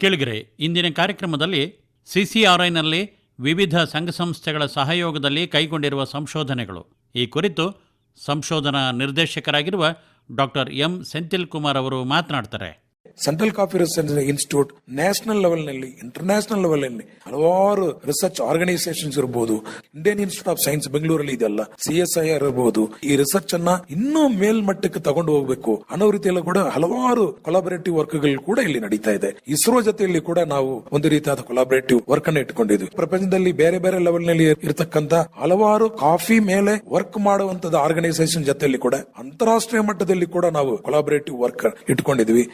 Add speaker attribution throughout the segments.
Speaker 1: ಕೇಳಿಗರೆ, ಇಂದಿನ ಕಾರ್ಯಕ್ರಮದಲ್ಲಿ ಸಿಸಿಆರ್ಐನಲ್ಲಿ ವಿವಿಧ ಸಂಘ ಸಂಸ್ಥೆಗಳ ಸಹಯೋಗದಲ್ಲಿ ಕೈಗೊಂಡಿರುವ ಸಂಶೋಧನೆಗಳು. ಈ ಕುರಿತು ಸಂಶೋಧನಾ ನಿರ್ದೇಶಕರಾಗಿರುವ ಡಾಕ್ಟರ್ ಎಂ. ಸೆಂಥಿಲ್ ಕುಮಾರ್ ಅವರು ಮಾತನಾಡ್ತಾರೆ.
Speaker 2: Central Coffee Research Institute national ಲೆವೆಲ್ನಲ್ಲಿ international ಲೆವೆಲ್ನಲ್ಲಿ ಹಲವಾರು ರಿಸರ್ಚ್ ಆರ್ಗನೈಸೇಷನ್ಸ್ ಇರಬಹುದು ಇಂಡಿಯನ್ ಇನ್ಸ್ಟಿಟ್ಯೂಟ್ ಆಫ್ ಸೈನ್ಸ್ ಬೆಂಗಳೂರಲ್ಲಿ ಇದೆಲ್ಲ ಸಿ ಎಸ್ ಐ ಆರ್ ಇರಬಹುದು ಈ ರಿಸರ್ಚ್ ಅನ್ನ ಇನ್ನೂ ಮೇಲ್ಮಟ್ಟಕ್ಕೆ ತಗೊಂಡು ಹೋಗಬೇಕು. ಅನ್ನೋ ರೀತಿಯಲ್ಲೂ ಕೂಡ ಹಲವಾರು ಕೊಲಾಬರೇಟಿವ್ ವರ್ಕ್ಗಳು ಕೂಡ ಇಲ್ಲಿ ನಡೀತಾ ಇದೆ. ಇಸ್ರೋ ಜೊತೆಯಲ್ಲಿ ಕೂಡ ನಾವು ಒಂದು ರೀತಿಯಾದ ಕೊಲಾಬರೇಟಿವ್ ವರ್ಕ್ ಅನ್ನು ಇಟ್ಕೊಂಡಿದ್ವಿ ಪ್ರಪಂಚದಲ್ಲಿ ಬೇರೆ ಬೇರೆ ಲೆವೆಲ್ನಲ್ಲಿ ಇರತಕ್ಕಂತ ಹಲವಾರು ಕಾಫಿ ಮೇಲೆ ವರ್ಕ್ ಮಾಡುವಂತ ಆರ್ಗನೈಸೇಷನ್ ಜೊತೆಯಲ್ಲಿ ಕೂಡ, ಅಂತಾರಾಷ್ಟ್ರೀಯ ಮಟ್ಟದಲ್ಲಿ ಕೂಡ ನಾವು ಕೊಲಾಬರೇಟಿವ್ ವರ್ಕ್ ಇಟ್ಕೊಂಡಿದ್ವಿ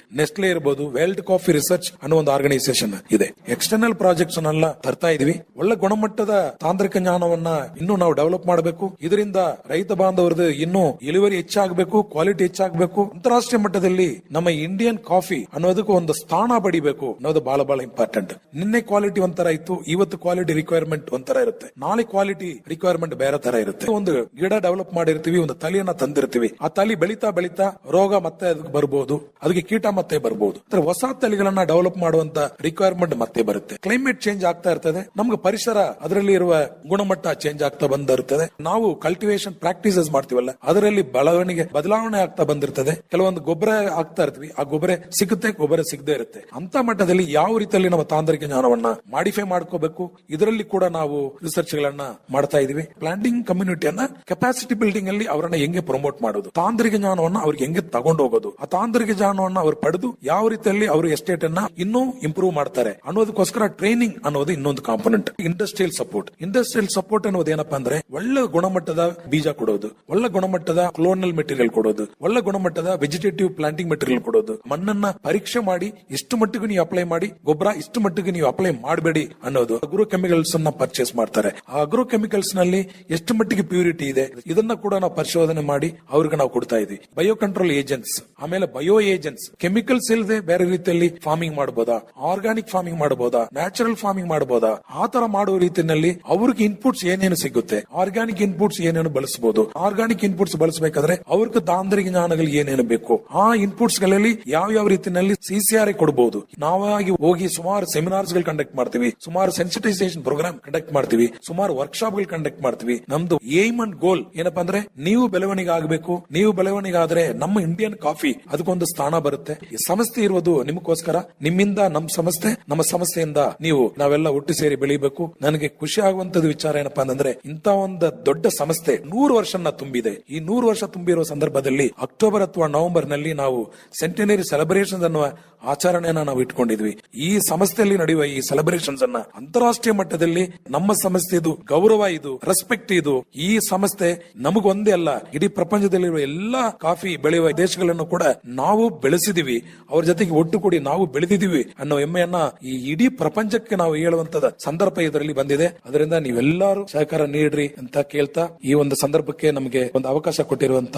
Speaker 2: ಇರಬಹುದು ವೆಲ್ಡ್ ಕಾಫಿ ರಿಸರ್ಚ್ ಅನ್ನೋ ಒಂದು ಆರ್ಗನೈಸೇಷನ್ ಇದೆ. ಎಕ್ಸ್ಟರ್ನಲ್ ಪ್ರಾಜೆಕ್ಟ್ಸ್ ಅನ್ನೆಲ್ಲ ತರ್ತಾ ಇದೀವಿ. ಒಳ್ಳೆ ಗುಣಮಟ್ಟದ ತಾಂತ್ರಿಕ ಜ್ಞಾನವನ್ನ ಇನ್ನೂ ನಾವು ಡೆವಲಪ್ ಮಾಡಬೇಕು. ಇದರಿಂದ ರೈತ ಬಾಂಧವರದು ಇನ್ನೂ ಇಳುವರಿ ಹೆಚ್ಚಾಗಬೇಕು ಕ್ವಾಲಿಟಿ ಹೆಚ್ಚಾಗಬೇಕು. ಅಂತಾರಾಷ್ಟ್ರೀಯ ಮಟ್ಟದಲ್ಲಿ ನಮ್ಮ ಇಂಡಿಯನ್ ಕಾಫಿ ಅನ್ನೋದಕ್ಕೆ ಒಂದು ಸ್ಥಾನ ಪಡಿಬೇಕು ಅನ್ನೋದು ಬಹಳ ಬಹಳ ಇಂಪಾರ್ಟೆಂಟ್ ನಿನ್ನೆ ಕ್ವಾಲಿಟಿ ಒಂಥರ ಇತ್ತು, ಇವತ್ತು ಕ್ವಾಲಿಟಿ ರಿಕ್ವೈರ್ಮೆಂಟ್ ಒಂಥರ ಇರುತ್ತೆ. ನಾಳೆ ಕ್ವಾಲಿಟಿ ರಿಕ್ವೈರ್ಮೆಂಟ್ ಬೇರೆ ತರ ಇರುತ್ತೆ. ಒಂದು ಗಿಡ ಡೆವಲಪ್ ಮಾಡಿರ್ತೀವಿ, ಒಂದು ತಲೆಯನ್ನ ತಂದಿರ್ತೀವಿ. ಆ ತಲಿ ಬೆಳಿತಾ ಬೆಳಿತಾ ರೋಗ ಮತ್ತೆ ಅದಕ್ಕೆ ಬರಬಹುದು ಅದಕ್ಕೆ ಕೀಟ ಮತ್ತೆ ಬರ್ಬೋದು ಅಂದ್ರೆ ಹೊಸ ತಳಿಗಳನ್ನ ಡೆವಲಪ್ ಮಾಡುವಂತ ರಿಕ್ವೈರ್ಮೆಂಟ್ ಮತ್ತೆ ಬರುತ್ತೆ. ಕ್ಲೈಮೇಟ್ ಚೇಂಜ್ ಆಗ್ತಾ ಇರ್ತದೆ. ನಮ್ಗೆ ಪರಿಸರ ಅದರಲ್ಲಿ ಇರುವ ಗುಣಮಟ್ಟ ಚೇಂಜ್ ಆಗ್ತಾ ಬಂದಿರ್ತದೆ. ನಾವು ಕಲ್ಟಿವೇಶನ್ ಪ್ರಾಕ್ಟೀಸಸ್ ಮಾಡ್ತೀವಲ್ಲ, ಅದರಲ್ಲಿ ಬೆಳವಣಿಗೆ ಬದಲಾವಣೆ ಆಗ್ತಾ ಬಂದಿರ್ತದೆ. ಕೆಲವೊಂದು ಗೊಬ್ಬರ ಆಗ್ತಾ ಇರ್ತೀವಿ, ಆ ಗೊಬ್ಬರ ಸಿಗುತ್ತೆ, ಗೊಬ್ಬರ ಸಿಗದೆ ಇರುತ್ತೆ. ಅಂತ ಮಟ್ಟದಲ್ಲಿ ಯಾವ ರೀತಿಯಲ್ಲಿ ನಮ್ಮ ತಾಂತ್ರಿಕ ಜ್ಞಾನವನ್ನ ಮಾಡಿಫೈ ಮಾಡ್ಕೋಬೇಕು, ಇದರಲ್ಲಿ ಕೂಡ ನಾವು ರಿಸರ್ಚ್ ಗಳನ್ನ ಮಾಡ್ತಾ ಇದೀವಿ. ಪ್ಲಾಂಟಿಂಗ್ ಕಮ್ಯುನಿಟಿಯನ್ನ ಕೆಪಾಸಿಟಿ ಬಿಲ್ಡಿಂಗ್ ಅಲ್ಲಿ ಅವರನ್ನ ಹೆಂಗೆ ಪ್ರಮೋಟ್ ಮಾಡೋದು? ತಾಂತ್ರಿಕ ಜ್ಞಾನವನ್ನ ಅವ್ರಿಗೆ ಹೆಂಗೆ ತಗೊಂಡು ಹೋಗೋದು ಆ ತಾಂತ್ರಿಕ ಜ್ಞಾನವನ್ನ ಅವ್ರು ಪಡೆದು ಯಾವ ರೀತಿಯಲ್ಲಿ ಅವರು ಎಸ್ಟೇಟ್ ಅನ್ನ ಇನ್ನೂ ಇಂಪ್ರೂವ್ ಮಾಡ್ತಾರೆ ಅನ್ನೋದಕ್ಕೋಸ್ಕರ ಟ್ರೈನಿಂಗ್ ಅನ್ನೋದು ಇನ್ನೊಂದು component industrial support industrial support ಅನ್ನೋದು ಏನಪ್ಪಾ ಅಂದ್ರೆ ಒಳ್ಳೆ ಗುಣಮಟ್ಟದ ಬೀಜ ಕೊಡೋದು. ಒಳ್ಳೆ ಗುಣಮಟ್ಟದ ಕ್ಲೋನಲ್ ಮೆಟೀರಿಯಲ್ ಕೊಡೋದು. ಒಳ್ಳೆ ಗುಣಮಟ್ಟದ ವೆಜಿಟೇಟಿವ್ ಪ್ಲಾಂಟಿಂಗ್ ಮೆಟೀರಿಯಲ್ ಕೊಡೋದು. ಮಣ್ಣನ್ನ ಪರೀಕ್ಷೆ ಮಾಡಿ ಇಷ್ಟು ಮಟ್ಟಿಗೆ ನೀವು ಅಪ್ಲೈ ಮಾಡಿ, ಗೊಬ್ಬರ ಇಷ್ಟು ಮಟ್ಟಿಗೆ ನೀವು ಅಪ್ಲೈ ಮಾಡಬೇಡಿ ಅನ್ನೋದು. ಅಗ್ರೋ ಕೆಮಿಕಲ್ಸ್ ಅನ್ನ ಪರ್ಚೇಸ್ ಮಾಡ್ತಾರೆ. ಆ ಅಗ್ರೋ ಕೆಮಿಕಲ್ಸ್ನಲ್ಲಿ ಎಷ್ಟು ಮಟ್ಟಿಗೆ ಪ್ಯೂರಿಟಿ ಇದೆ, ಇದನ್ನ ಕೂಡ ನಾವು ಪರಿಶೋಧನೆ ಮಾಡಿ ಅವ್ರಿಗೆ ನಾವು ಕೊಡ್ತಾ ಇದೀವಿ. ಬಯೋ ಕಂಟ್ರೋಲ್ ಏಜೆಂಟ್ಸ್ ಆಮೇಲೆ ಬಯೋ ಏಜೆಂಟ್ಸ್ ಕೆಮಿಕಲ್ಸ್ ಬೇರೆ ರೀತಿಯಲ್ಲಿ ಫಾರ್ಮಿಂಗ್ ಮಾಡಬಹುದಾ ಆರ್ಗಾನಿಕ್ ಫಾರ್ಮಿಂಗ್ ಮಾಡಬಹುದಾ ನ್ಯಾಚುರಲ್ ಫಾರ್ಮಿಂಗ್ ಮಾಡಬಹುದಾ ಆ ತರ ಮಾಡುವ ರೀತಿಯಲ್ಲಿ ಅವ್ರಿಗೆ ಇನ್ಪುಟ್ಸ್ ಏನೇನು ಸಿಗುತ್ತೆ? ಆರ್ಗಾನಿಕ್ ಇನ್ಪುಟ್ಸ್ ಏನೇನು ಬಳಸಬಹುದು ಆರ್ಗಾನಿಕ್ ಇನ್ಪುಟ್ಸ್ ಬಳಸಬೇಕಾದ್ರೆ ಅವ್ರಿಗೆ ತಾಂತ್ರಿಕ ಜ್ಞಾನಗಳು ಏನೇನು ಬೇಕು? ಆ ಇನ್ಪುಟ್ಸ್ಗಳಲ್ಲಿ ಯಾವ ಯಾವ ರೀತಿಯಲ್ಲಿ ಸಿಸಿಆರ್ ಕೊಡಬಹುದು ನಾವಾಗಿ ಹೋಗಿ ಸುಮಾರು ಸೆಮಿನಾರ್ಸ್ಗಳು ಕಂಡಕ್ಟ್ ಮಾಡ್ತೀವಿ. ಸುಮಾರು ಸೆನ್ಸಿಟೈಸೇಷನ್ ಪ್ರೋಗ್ರಾಮ್ ಕಂಡಕ್ಟ್ ಮಾಡ್ತೀವಿ. ಸುಮಾರು ವರ್ಕ್ಶಾಪ್ಗಳು ಕಂಡಕ್ಟ್ ಮಾಡ್ತೀವಿ. ನಮ್ದು ಏಮ್ ಅಂಡ್ ಗೋಲ್ ಏನಪ್ಪಾ ಅಂದ್ರೆ ನೀವು ಬೆಳವಣಿಗೆ ಆಗಬೇಕು. ನೀವು ಬೆಳವಣಿಗೆ ಆದ್ರೆ ನಮ್ಮ ಇಂಡಿಯನ್ ಕಾಫಿ ಅದಕ್ಕೊಂದು ಸ್ಥಾನ ಬರುತ್ತೆ. ಈ ಸಂಸ್ಥೆ ಇರುವುದು ನಿಮಗೋಸ್ಕರ. ನಿಮ್ಮಿಂದ ನಮ್ಮ ಸಂಸ್ಥೆ ನಮ್ಮ ಸಂಸ್ಥೆಯಿಂದ ನೀವು ನಾವೆಲ್ಲ ಒಟ್ಟು ಸೇರಿ ಬೆಳಿಬೇಕು. ನನಗೆ ಖುಷಿ ಆಗುವಂತದ್ದು ವಿಚಾರ ಏನಪ್ಪಾ ಅಂತಂದ್ರೆ ಇಂತ ಒಂದು ದೊಡ್ಡ ಸಂಸ್ಥೆ ನೂರು ವರ್ಷನ ತುಂಬಿದೆ. ಈ ನೂರು ವರ್ಷ ತುಂಬಿರುವ ಸಂದರ್ಭದಲ್ಲಿ ಅಕ್ಟೋಬರ್ ಅಥವಾ ನವೆಂಬರ್ನಲ್ಲಿ ನಾವು ಸೆಂಟಿನರಿ ಸೆಲೆಬ್ರೇಷನ್ ಅನ್ನುವ ಆಚರಣೆಯನ್ನ ನಾವು ಇಟ್ಕೊಂಡಿದ್ವಿ. ಈ ಸಂಸ್ಥೆಯಲ್ಲಿ ನಡೆಯುವ ಈ ಸೆಲೆಬ್ರೇಷನ್ಸ್ ಅನ್ನ ಅಂತಾರಾಷ್ಟ್ರೀಯ ಮಟ್ಟದಲ್ಲಿ ನಮ್ಮ ಸಂಸ್ಥೆದು ಗೌರವ ಇದು ರೆಸ್ಪೆಕ್ಟ್ ಇದು. ಈ ಸಂಸ್ಥೆ ನಮಗೊಂದೇ ಅಲ್ಲ, ಇಡೀ ಪ್ರಪಂಚದಲ್ಲಿರುವ ಎಲ್ಲಾ ಕಾಫಿ ಬೆಳೆಯುವ ದೇಶಗಳನ್ನು ಕೂಡ ನಾವು ಬೆಳೆಸಿದೀವಿ. ಅವ್ರ ಜೊತೆಗೆ ಒಟ್ಟು ಕೂಡಿ ನಾವು ಬೆಳೆದಿದ್ದೀವಿ ಅನ್ನೋ ಹೆಮ್ಮೆಯನ್ನ ಈ ಇಡೀ ಪ್ರಪಂಚಕ್ಕೆ ನಾವು ಹೇಳುವಂತದ ಸಂದರ್ಭ ಇದರಲ್ಲಿ ಬಂದಿದೆ. ಅದರಿಂದ ನೀವೆಲ್ಲರೂ ಸಹಕಾರ ನೀಡ್ರಿ ಅಂತ ಕೇಳ್ತಾ ಈ ಒಂದು ಸಂದರ್ಭಕ್ಕೆ ನಮಗೆ ಒಂದು ಅವಕಾಶ ಕೊಟ್ಟಿರುವಂತ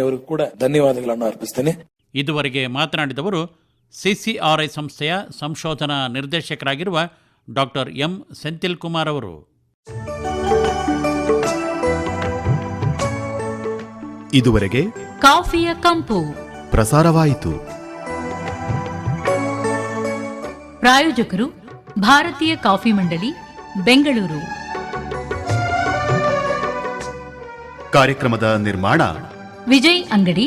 Speaker 2: ಅವರು ಕೂಡ ಧನ್ಯವಾದಗಳನ್ನು ಅರ್ಪಿಸ್ತೇನೆ.
Speaker 1: ಇದುವರೆಗೆ ಮಾತನಾಡಿದವರು ಸಿಸಿಆರ್ಐ ಸಂಸ್ಥೆಯ ಸಂಶೋಧನಾ ನಿರ್ದೇಶಕರಾಗಿರುವ ಡಾಕ್ಟರ್ ಎಂ ಸೆಂಥಿಲ್ ಕುಮಾರ್ ಅವರು.
Speaker 3: ಇದುವರೆಗೆ
Speaker 4: ಕಾಫಿಯ ಕಂಪು.
Speaker 3: ಪ್ರಸಾರವಾಯಿತು.
Speaker 4: ಪ್ರಾಯೋಜಕರು ಭಾರತೀಯ ಕಾಫಿ ಮಂಡಳಿ ಬೆಂಗಳೂರು.
Speaker 3: ಕಾರ್ಯಕ್ರಮದ ನಿರ್ಮಾಣ
Speaker 4: ವಿಜಯ್ ಅಂಗಡಿ